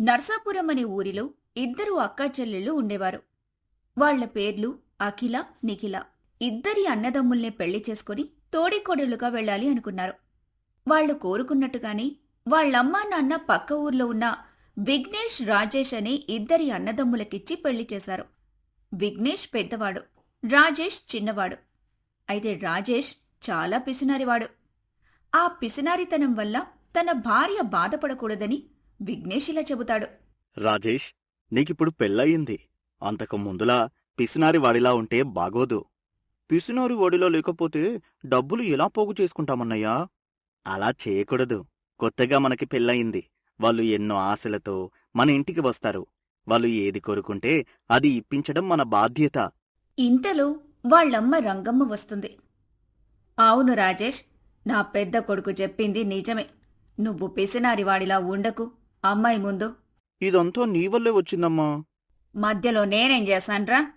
నర్సాపురం అనే ఊరిలో ఇద్దరు అక్కా చెల్లెళ్ళు ఉండేవారు. వాళ్ళ పేర్లు అఖిల నిఖిల. ఇద్దరి అన్నదమ్ముల్నే పెళ్ళి చేసుకుని తోడికోడలుగా వెళ్ళాలి అనుకున్నారు. వాళ్ళు కోరుకున్నట్టుగానే వాళ్ళమ్మా నాన్న పక్క ఊర్లో ఉన్న విఘ్నేష్ రాజేష్ అనే ఇద్దరి అన్నదమ్ములకిచ్చి పెళ్ళి చేశారు. విఘ్నేష్ పెద్దవాడు రాజేష్ చిన్నవాడు. అయితే రాజేష్ చాలా పిసినారివాడు. ఆ పిసినారితనం వల్ల తన భార్య బాధపడకూడదని విఘ్నేష్ ఇలా చెబుతాడు. రాజేష్ నీకిప్పుడు పెళ్ళయింది. అంతకు ముందులా పిసినారి వాడిలా ఉంటే బాగోదు. పిసినారి వాడిలో లేకపోతే డబ్బులు ఎలా పోగు చేసుకుంటామన్నయ్యా? అలా చేయకూడదు. కొత్తగా మనకి పెళ్ళయింది. వాళ్ళు ఎన్నో ఆశలతో మన ఇంటికి వస్తారు. వాళ్ళు ఏది కోరుకుంటే అది ఇప్పించడం మన బాధ్యత. ఇంతలో వాళ్ళమ్మ రంగమ్మ వస్తుంది. అవును రాజేష్ నా పెద్ద కొడుకు చెప్పింది నిజమే. నువ్వు పిసినారివాడిలా ఉండకు. అమ్మాయి ముందు. ఇదంతా నీ వల్లే వచ్చిందమ్మా. మధ్యలో నేనేం చేశాన్రా?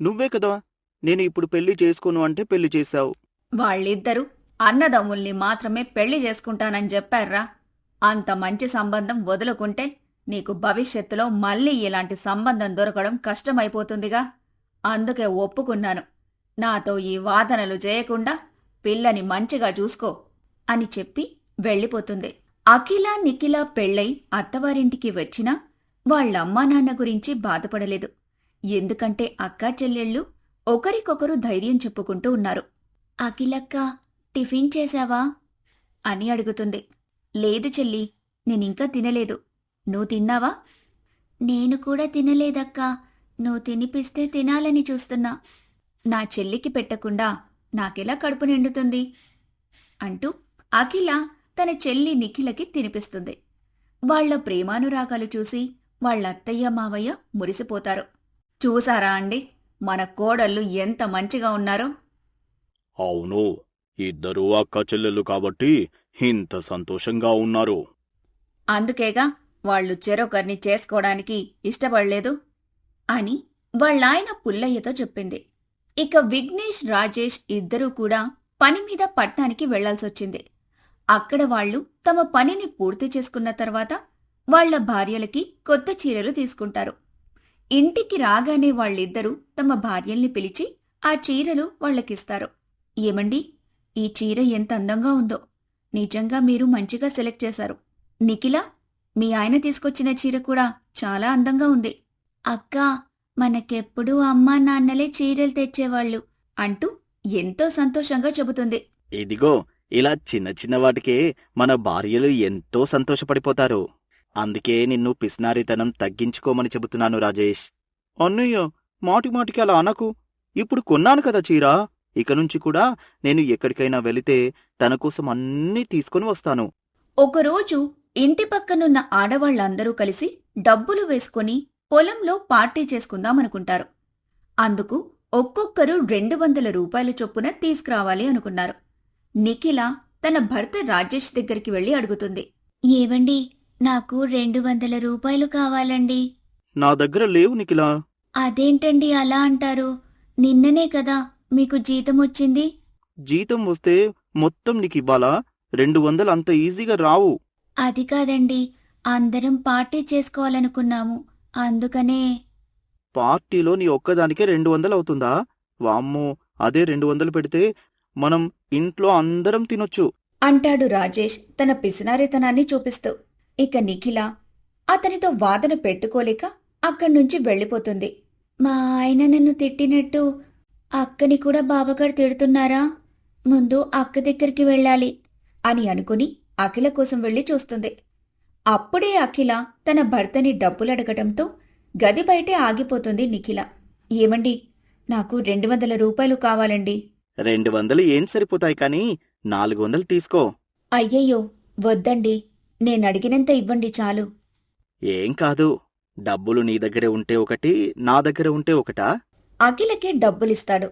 నువ్వే కదా నేను ఇప్పుడు పెళ్ళి చేసుకోను అంటే పెళ్ళి చేశావు. వాళ్ళిద్దరూ అన్నదమ్ముల్ని మాత్రమే పెళ్ళి చేసుకుంటానని చెప్పారా అంత మంచి సంబంధం వదులుకుంటే నీకు భవిష్యత్తులో మళ్ళీ ఇలాంటి సంబంధం దొరకడం కష్టమైపోతుందిగా. అందుకే ఒప్పుకున్నాను. నాతో ఈ వాదనలు చేయకుండా పిల్లని మంచిగా చూసుకో అని చెప్పి వెళ్ళిపోతుంది. అఖిల నిఖిల పెళ్ళై అత్తవారింటికి వచ్చినా వాళ్ళమ్మా నాన్న గురించి బాధపడలేదు. ఎందుకంటే అక్కా చెల్లెళ్ళు ఒకరికొకరు ధైర్యం చెప్పుకుంటూ ఉన్నారు. అఖిలక్క టిఫిన్ చేశావా? అని అడుగుతుంది. లేదు చెల్లి నేనింకా తినలేదు. నువ్వు తిన్నావా? నేను కూడా తినలేదక్కా. నువ్వు తినిపిస్తే తినాలని చూస్తున్నా. నా చెల్లికి పెట్టకుండా నాకెలా కడుపు నిండుతుంది? అంటూ అఖిల తన చెల్లి నిఖిలకి తినిపిస్తుంది. వాళ్ళ ప్రేమానురాగాలు చూసి వాళ్ళ అత్తయ్య మావయ్య మురిసిపోతారు. చూసారా అండి మన కోడళ్ళు ఎంత మంచిగా ఉన్నారో? అవును ఇద్దరూ అక్క చెల్లెలు కాబట్టి ఇంత సంతోషంగా ఉన్నారు. అందుకేగా వాళ్ళు చెరొకరిని చేసుకోవడానికి ఇష్టపడలేదు అని వాళ్ళాయన పుల్లయ్యతో చెప్పింది. ఇక విఘ్నేష్ రాజేష్ ఇద్దరూ కూడా పని మీద పట్నానికి వెళ్ళాల్సొచ్చింది. అక్కడ వాళ్ళు తమ పనిని పూర్తి చేసుకున్న తర్వాత వాళ్ళ భార్యలకి కొత్త చీరలు తీసుకుంటారు. ఇంటికి రాగానే వాళ్ళిద్దరూ తమ భార్యల్ని పిలిచి ఆ చీరలు వాళ్ళకిస్తారు. ఏమండి ఈ చీర ఎంత అందంగా ఉందో. నిజంగా మీరు మంచిగా సెలెక్ట్ చేశారు. నిఖిల మీ ఆయన తీసుకొచ్చిన చీర కూడా చాలా అందంగా ఉంది. అక్క మనకెప్పుడూ అమ్మా నాన్నలే చీరలు తెచ్చేవాళ్ళు అంటూ ఎంతో సంతోషంగా చెబుతుంది. ఇదిగో ఇలా చిన్న చిన్న వాటికే మన భార్యలు ఎంతో సంతోషపడిపోతారు. అందుకే నిన్ను పిస్నారితనం తగ్గించుకోమని చెబుతున్నాను రాజేష్. అన్నయ్య మాటి మాటికి అలా అనకు. ఇప్పుడు కొన్నాను కదా చీరా. ఇక నుంచి కూడా నేను ఎక్కడికైనా వెళితే తన కోసం అన్నీ తీసుకొని వస్తాను. ఒకరోజు ఇంటి పక్కనున్న ఆడవాళ్ళందరూ కలిసి డబ్బులు వేసుకొని పొలంలో పార్టీ చేసుకుందామనుకుంటారు. అందుకు ఒక్కొక్కరు రెండు వందల రూపాయల చొప్పున తీసుకురావాలి అనుకున్నారు. నిఖిల తన భర్త రాజేష్ దగ్గరికి వెళ్ళి అడుగుతుంది. ఏవండి? నాకు రెండు వందల రూపాయలు కావాలండి. నా దగ్గర లేవు నిఖిలా. అదేంటండి అలా అంటారు? నిన్ననే కదా మీకు జీతం వచ్చింది. జీతం వస్తే మొత్తం నీకివ్వాలా రెండు వందలు అంత ఈజీగా రావు. అది కాదండి. అందరం పార్టీ చేసుకోవాలనుకున్నాము. అందుకనే. పార్టీలో నీ ఒక్కదానికే రెండు వందలు అవుతుందా? వామ్మో అదే రెండు వందలు పెడితే మనం ఇంట్లో అందరం తినొచ్చు. అంటాడు రాజేష్ తన పిసినారితనాన్ని చూపిస్తూ. ఇక నిఖిల అతనితో వాదన పెట్టుకోలేక అక్కడ్నుంచి వెళ్ళిపోతుంది. మా ఆయన నన్ను తిట్టినట్టు అక్కని కూడా బాబాగారు తిడుతున్నారా? ముందు అక్క దగ్గరికి వెళ్ళాలి అని అనుకుని అఖిల కోసం వెళ్ళి చూస్తుంది. అప్పుడే అఖిల తన భర్తని డబ్బులడగటంతో గది బయటే ఆగిపోతుంది నిఖిల. ఏమండి? నాకు రెండు వందల రూపాయలు కావాలండి. రెండు వందలు ఏం సరిపోతాయి కానీ నాలుగు వందలు తీసుకో. అయ్యయ్యో వద్దండి. నేనడిగినంత ఇవ్వండి చాలు. ఏం కాదు. డబ్బులు నీ దగ్గరే ఉంటే ఒకటి నా దగ్గర ఉంటే ఒకటా? అఖిలకి డబ్బులిస్తాడు.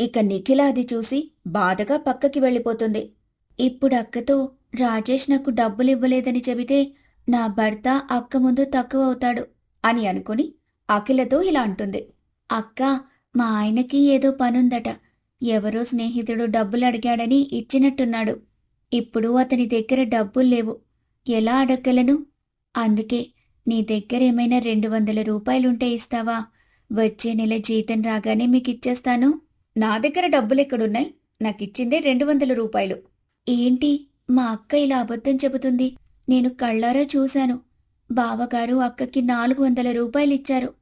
ఇక నిఖిల అది చూసి బాధగా పక్కకి వెళ్ళిపోతుంది. ఇప్పుడు అక్కతో రాజేష్ నాకు డబ్బులివ్వలేదని చెబితే నా భర్త అక్క ముందు తక్కువ అవుతాడు అని అనుకుని అఖిలతో ఇలా అంటుంది. అక్క మా ఆయనకి ఏదో పనుందట. ఎవరో స్నేహితుడు డబ్బులు అడిగాడని ఇచ్చినట్టున్నాడు. ఇప్పుడు అతని దగ్గర డబ్బులు లేవు. ఎలా అడగలను? అందుకే నీ దగ్గర ఏమైనా రెండు వందల రూపాయలుంటే ఇస్తావా? వచ్చే నెల జీతం రాగానే మీకు ఇచ్చేస్తాను నా దగ్గర డబ్బులు ఎక్కడున్నాయి? నాకిచ్చిందే రెండు వందల రూపాయలు. ఏంటి? మా అక్క ఇలా అబద్ధం చెబుతుంది. నేను కళ్ళారా చూశాను. బావగారు అక్కకి నాలుగు వందల రూపాయలు ఇచ్చారు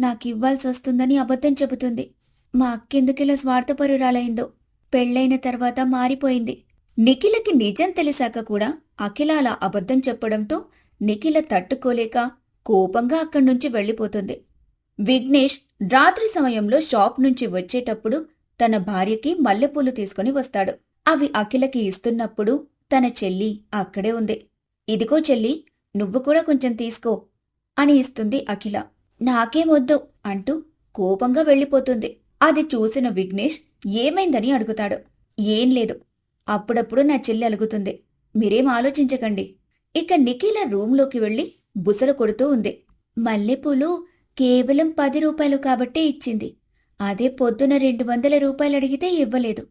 నాకివ్వాల్సి వస్తుందని అబద్ధం చెబుతుంది. మా అక్కెందుకిలా స్వార్థపరురాలైందో? పెళ్ళైన తర్వాత మారిపోయింది. నిఖిలకి నిజం తెలిసాక కూడా అఖిల అలా అబద్ధం చెప్పడంతో నిఖిల తట్టుకోలేక కోపంగా అక్కడి నుంచి వెళ్ళిపోతుంది. విఘ్నేష్ రాత్రి సమయంలో షాప్ నుంచి వచ్చేటప్పుడు తన భార్యకి మల్లెపూలు తీసుకుని వస్తాడు. అవి అఖిలకి ఇస్తున్నప్పుడు తన చెల్లి అక్కడే ఉంది. ఇదిగో చెల్లి నువ్వు కూడా కొంచెం తీసుకో అని ఇస్తుంది అఖిల. నాకేమొద్దు అంటూ కోపంగా వెళ్ళిపోతుంది. అది చూసిన విఘ్నేష్ ఏమైందని అడుగుతాడు. ఏం లేదు. అప్పుడప్పుడు నా చెల్లి అలుగుతుంది. మీరేం ఆలోచించకండి. ఇక నిఖిల రూంలోకి వెళ్ళి బుసలు కొడుతూ ఉంది. మల్లెపూలు కేవలం పది రూపాయలు కాబట్టే ఇచ్చింది. అదే పొద్దున రెండు వందల రూపాయలు అడిగితే ఇవ్వలేదు.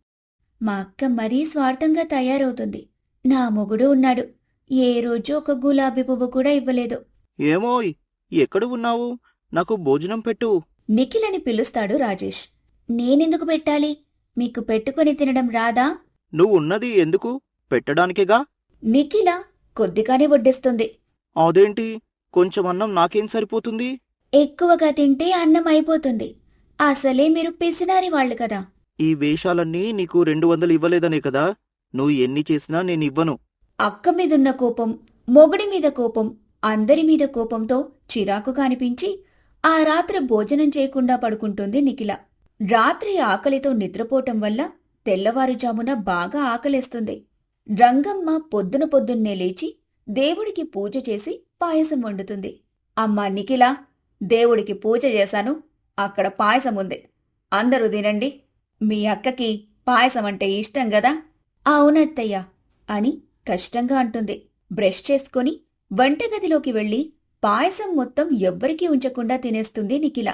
మా అక్క మరీ స్వార్థంగా తయారవుతుంది. నా మొగుడు ఉన్నాడు. ఏ రోజు ఒక గులాబీ పువ్వు కూడా ఇవ్వలేదు. ఏమోయ్ ఎక్కడ ఉన్నావు? నాకు భోజనం పెట్టు. నిఖిలని పిలుస్తాడు రాజేష్. నేనెందుకు పెట్టాలి? మీకు పెట్టుకొని తినడం రాదా? నువ్వు ఉన్నది ఎందుకు? పెట్టడానికేగా? నిఖిల కొద్దిగానే వడ్డిస్తుంది. అదేంటి? కొంచెం అన్నం నాకేం సరిపోతుంది? ఎక్కువగా తింటే అన్నం అయిపోతుంది. అసలే మీరు పిసినారి వాళ్ళు కదా. ఈ వేషాలన్నీ నీకు రెండు వందలు ఇవ్వలేదనే కదా? నువ్వు ఎన్ని చేసినా నేను ఇవ్వను. అక్క మీదున్న కోపం మొగుడి మీద కోపం అందరి మీద కోపంతో చిరాకుగా అనిపించి ఆ రాత్రి భోజనం చేయకుండా పడుకుంటుంది నిఖిల. రాత్రి ఆకలితో నిద్రపోవటం వల్ల తెల్లవారుజామున బాగా ఆకలేస్తుంది. రంగమ్మ పొద్దున పొద్దున్నే లేచి దేవుడికి పూజ చేసి పాయసం వండుతుంది. అమ్మా నిఖిల దేవుడికి పూజ చేశాను. అక్కడ పాయసం ఉంది అందరూ తినండి. మీ అక్కకి పాయసం అంటే ఇష్టం గదా? అవునత్తయ్య అని కష్టంగా అంటుంది. బ్రష్ చేసుకొని వంటగదిలోకి వెళ్ళి పాయసం మొత్తం ఎవ్వరికీ ఉంచకుండా తినేస్తుంది నిఖిల.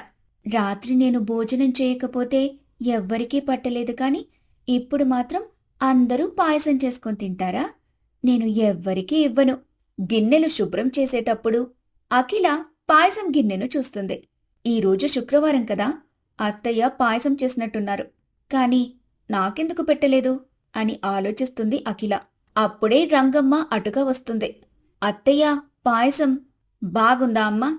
రాత్రి నేను భోజనం చేయకపోతే ఎవ్వరికీ పట్టలేదు కాని ఇప్పుడు మాత్రం అందరూ పాయసం చేసుకొని తింటారా? నేను ఎవ్వరికీ ఇవ్వను. గిన్నెలు శుభ్రం చేసేటప్పుడు అఖిల పాయసం గిన్నెను చూస్తుంది. ఈరోజు శుక్రవారం కదా అత్తయ్య పాయసం చేసినట్టున్నారు. కాని నాకెందుకు పెట్టలేదు? అని ఆలోచిస్తుంది అఖిల. అప్పుడే రంగమ్మ అటుగా వస్తుంది. అత్తయ్య పాయసం బాగుందా అమ్మా?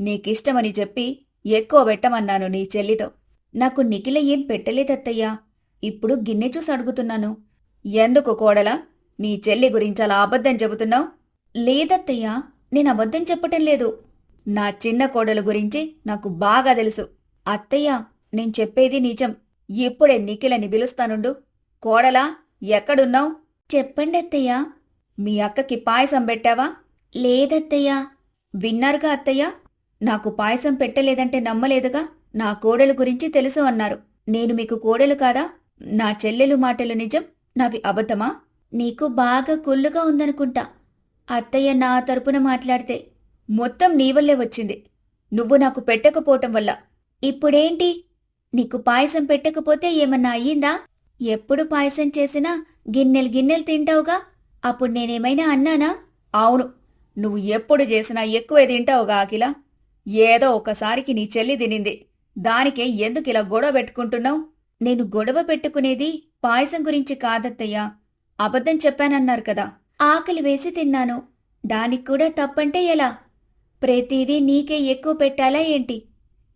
నీకిష్టమని చెప్పి ఎక్కువ పెట్టమన్నాను నీ చెల్లితో. నాకు నిఖిల ఏం పెట్టలేదత్తయ్యా. ఇప్పుడు గిన్నె చూసి అడుగుతున్నాను. ఎందుకు కోడలా? నీ చెల్లి గురించి అలా అబద్ధం చెబుతున్నావు? లేదత్తయ్యా నేను అబద్ధం చెప్పటం లేదు. నా చిన్న కోడలు గురించి నాకు బాగా తెలుసు. అత్తయ్య నేను చెప్పేది నిజం. ఇప్పుడే నిఖిలని పిలుస్తానుండు. కోడలా ఎక్కడున్నావు? చెప్పండి అత్తయ్య మీ అక్కకి పాయసం పెట్టావా? లేదత్తయ్యా. విన్నారుగా అత్తయ్య? నాకు పాయసం పెట్టలేదంటే నమ్మలేదుగా? నా కోడలు గురించి తెలుసు అన్నారు. నేను మీకు కోడలు కాదా? నా చెల్లెలు మాటలు నిజం? నావి అబద్ధమా? నీకు బాగా కుళ్ళుగా ఉందనుకుంటా. అత్తయ్య నా తరపున మాట్లాడితే మొత్తం నీ వల్లే వచ్చింది. నువ్వు నాకు పెట్టకపోవటం వల్ల. ఇప్పుడేంటి? నీకు పాయసం పెట్టకపోతే ఏమన్నా అయ్యిందా? ఎప్పుడు పాయసం చేసినా గిన్నెలు గిన్నెలు తింటావుగా? అప్పుడు నేనేమైనా అన్నానా? అవును. నువ్వు ఎప్పుడు చేసినా ఎక్కువే తింటావుగా అఖిలా. ఏదో ఒకసారికి నీ చెల్లి తినింది. దానికే ఎందుకు ఇలా గొడవ పెట్టుకుంటున్నావు? నేను గొడవ పెట్టుకునేది పాయసం గురించి కాదత్తయ్యా. అబద్ధం చెప్పానన్నారు కదా. ఆకలి వేసి తిన్నాను. దానికి కూడా తప్పంటే ఎలా? ప్రతిదీ నీకే ఎక్కువ పెట్టాలా ఏంటి?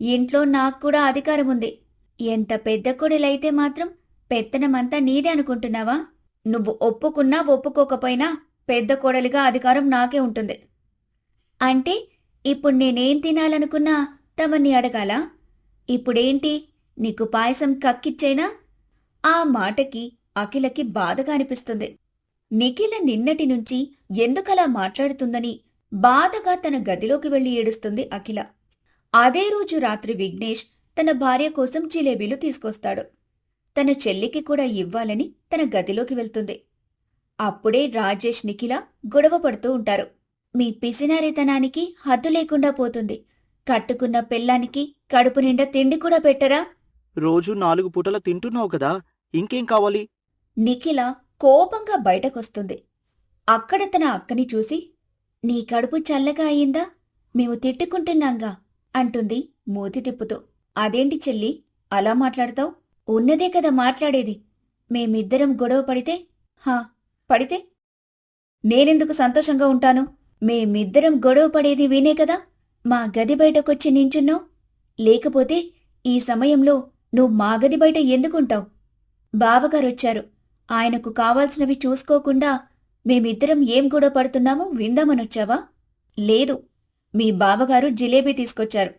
ఇంట్లో నాకు కూడా అధికారం ఉంది. ఎంత పెద్ద కొడులైతే మాత్రం పెత్తనమంతా నీదే అనుకుంటున్నావా? నువ్వు ఒప్పుకున్నా ఒప్పుకోకపోయినా పెద్ద కోడలిగా అధికారం నాకే ఉంటుంది. అంటే ఇప్పుడు నేనేం తినాలనుకున్నా తమని అడగాలా? ఇప్పుడేంటి? నీకు పాయసం కక్కిచ్చేనా? ఆ మాటకి అఖిలకి బాధగా అనిపిస్తుంది. నిఖిల నిన్నటి నుంచి ఎందుకలా మాట్లాడుతుందని బాధగా తన గదిలోకి వెళ్ళి ఏడుస్తుంది అఖిల. అదే రోజు రాత్రి విఘ్నేష్ తన భార్య కోసం జిలేబీలు తీసుకొస్తాడు. తన చెల్లికి కూడా ఇవ్వాలని తన గదిలోకి వెళ్తుంది. అప్పుడే రాజేష్ నిఖిల గొడవ పడుతూ ఉంటారు. మీ పిసినారితనానికి హద్దు లేకుండా పోతుంది. కట్టుకున్న పెళ్ళానికి కడుపు నిండా తిండి కూడా పెట్టరా? రోజు నాలుగు పూటల తింటున్నావు కదా ఇంకేం కావాలి? నిఖిల కోపంగా బయటకొస్తుంది. అక్కడ తన అక్కని చూసి నీ కడుపు చల్లగా అయిందా? మేము తిట్టుకుంటున్నాంగా? అంటుంది మూతి తిప్పుతూ. అదేంటి చెల్లి అలా మాట్లాడతావు? ఉన్నదే కదా మాట్లాడేది. మేమిద్దరం గొడవ పడితే హా పడితే? నేనెందుకు సంతోషంగా ఉంటాను? మేమిద్దరం గొడవ పడేది వినే కదా? మా గది బయటకొచ్చి నించున్నావు? లేకపోతే ఈ సమయంలో నువ్వు మా గది బయట ఎందుకుంటావు? బావగారొచ్చారు. ఆయనకు కావాల్సినవి చూసుకోకుండా మేమిద్దరం ఏం గొడవ పడుతున్నామో విందామనొచ్చావా? లేదు. మీ బావగారు జిలేబీ తీసుకొచ్చారు.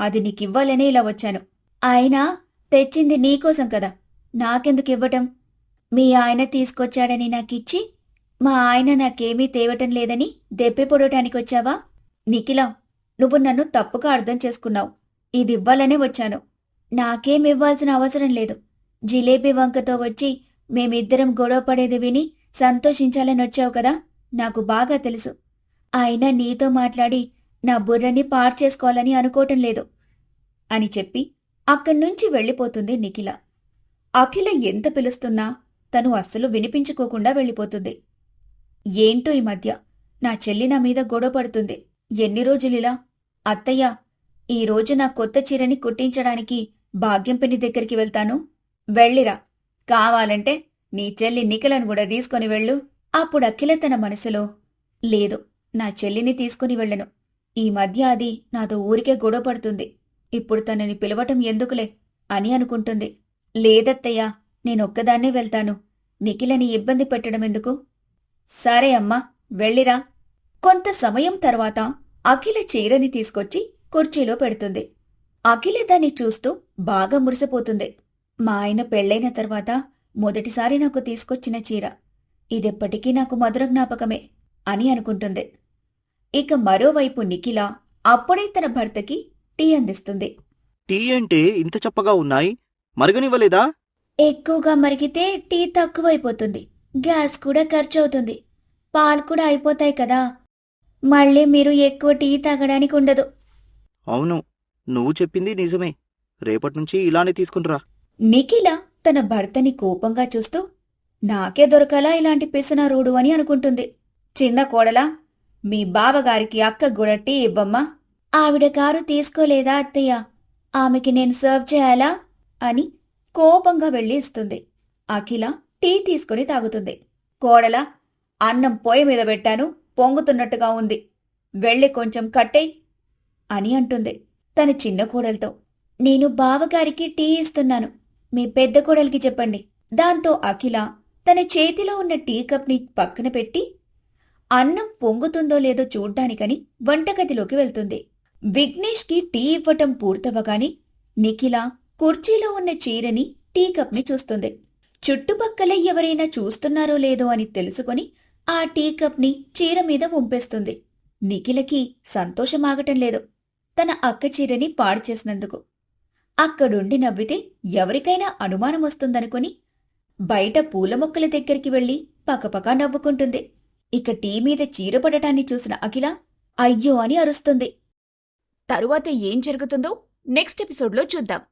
అది నీకివ్వాలనే ఇలా వచ్చాను. ఆయన తెచ్చింది నీకోసం కదా. నాకెందుకు ఇవ్వటం మీ ఆయన తీసుకొచ్చాడని నాకిచ్చి మా ఆయన నాకేమీ తేవటం లేదని దెప్పి పొడటానికి వచ్చావా నిఖిల నువ్వు నన్ను తప్పుగా అర్థం చేసుకున్నావు. ఇది ఇవ్వాలనే వచ్చాను. నాకేం ఇవ్వాల్సిన అవసరం లేదు. జిలేబీ వంకతో వచ్చి మేమిద్దరం గొడవ పడేది విని సంతోషించాలని వచ్చావు కదా? నాకు బాగా తెలుసు. అయినా నీతో మాట్లాడి నా బుర్రని పాడు చేసుకోవాలని అనుకోవటం లేదు. అని చెప్పి అక్కడ్నుంచి వెళ్ళిపోతుంది నిఖిల. అఖిల ఎంత పిలుస్తున్నా తను అస్సలు వినిపించుకోకుండా వెళ్ళిపోతుంది. ఏంటో ఈ మధ్య? నా చెల్లి నా మీద గొడవ పడుతుంది. ఎన్ని రోజులిలా అత్తయ్య ఈ రోజు నా కొత్త చీరని కుట్టించడానికి భాగ్యం దగ్గరికి వెళ్తాను. వెళ్ళిరా. కావాలంటే నీ చెల్లి నిఖిలను కూడా తీసుకొని వెళ్ళు. అప్పుడు అఖిల తన మనసులో లేదు నా చెల్లిని తీసుకుని వెళ్ళను. ఈ మధ్య అది నాతో ఊరికే గొడవ పడుతుంది. ఇప్పుడు తనని పిలవటం ఎందుకులే అని అనుకుంటుంది. లేదత్తయ్య నేనొక్కదాన్నే వెళ్తాను. నిఖిలని ఇబ్బంది పెట్టడం ఎందుకు? సరే అమ్మా వెళ్ళిరా. కొంత సమయం తర్వాత అఖిల చీరని తీసుకొచ్చి కుర్చీలో పెడుతుంది. అఖిల దాన్ని చూస్తూ బాగా మురిసిపోతుంది. మా ఆయన పెళ్ళైన తర్వాత మొదటిసారి నాకు తీసుకొచ్చిన చీర. ఇదెప్పటికీ నాకు మధుర జ్ఞాపకమే అని అనుకుంటుంది. ఇక మరోవైపు నిఖిల అప్పుడే తన భర్తకి టీ అందిస్తుంది. టీ ఏంటి ఇంత చప్పగా ఉన్నాయి మరగనివ్వలేదా? ఎక్కువగా మరిగితే టీ తక్కువైపోతుంది. గ్యాస్ కూడా ఖర్చు అవుతుంది పాలు కూడా అయిపోతాయి కదా. మళ్ళీ మీరు ఎక్కువ టీ తాగడానికి ఉండదు. అవును నువ్వు చెప్పింది నిజమే. రేపటి నుంచి ఇలానే తీసుకుంటురా. నిఖిల తన భర్తని కోపంగా చూస్తూ నాకే దొరకలా ఇలాంటి పిసనారోడు అని అనుకుంటుంది. చిన్న కోడలా మీ బావగారికి అక్క కూడా టీ ఇవ్వమ్మా. ఆవిడ కారు తీసుకోలేదా అత్తయ్య? ఆమెకి నేను సర్వ్ చేయాలా? అని కోపంగా వెళ్ళి ఇస్తుంది అఖిల టీ తీసుకుని తాగుతుంది. కోడల అన్నం పొయ్యి మీద పెట్టాను పొంగుతున్నట్టుగా ఉంది. వెళ్ళి కొంచెం కట్టేయ్ అని అంటుంది. తన చిన్న కోడలతో నేను బావగారికి టీ ఇస్తున్నాను. మీ పెద్ద కోడలికి చెప్పండి. దాంతో అఖిల తన చేతిలో ఉన్న టీ కప్ని పక్కన పెట్టి అన్నం పొంగుతుందో లేదో చూడ్డానికని వంటగదిలోకి వెళ్తుంది. విఘ్నేష్కి టీ ఇవ్వటం పూర్తవగానే నిఖిల కుర్చీలో ఉన్న చీరని టీ కప్ని చూస్తుంది. చుట్టుపక్కల ఎవరైనా చూస్తున్నారో లేదో అని తెలుసుకొని ఆ టీ కప్ని చీర మీద ఉంపేస్తుంది నిఖిలకి సంతోషమాగటం లేదు. తన అక్క చీరని పాడు చేసినందుకు. అక్కడుండి నవ్వితే ఎవరికైనా అనుమానం వస్తుందనుకొని బయట పూల మొక్కల దగ్గరికి వెళ్ళి పకపకా నవ్వుకుంటుంది. ఇక టీ మీద చీర పడటాన్ని చూసిన అఖిల అయ్యో అని అరుస్తుంది. తరువాత ఏం జరుగుతుందో నెక్స్ట్ ఎపిసోడ్లో చూద్దాం.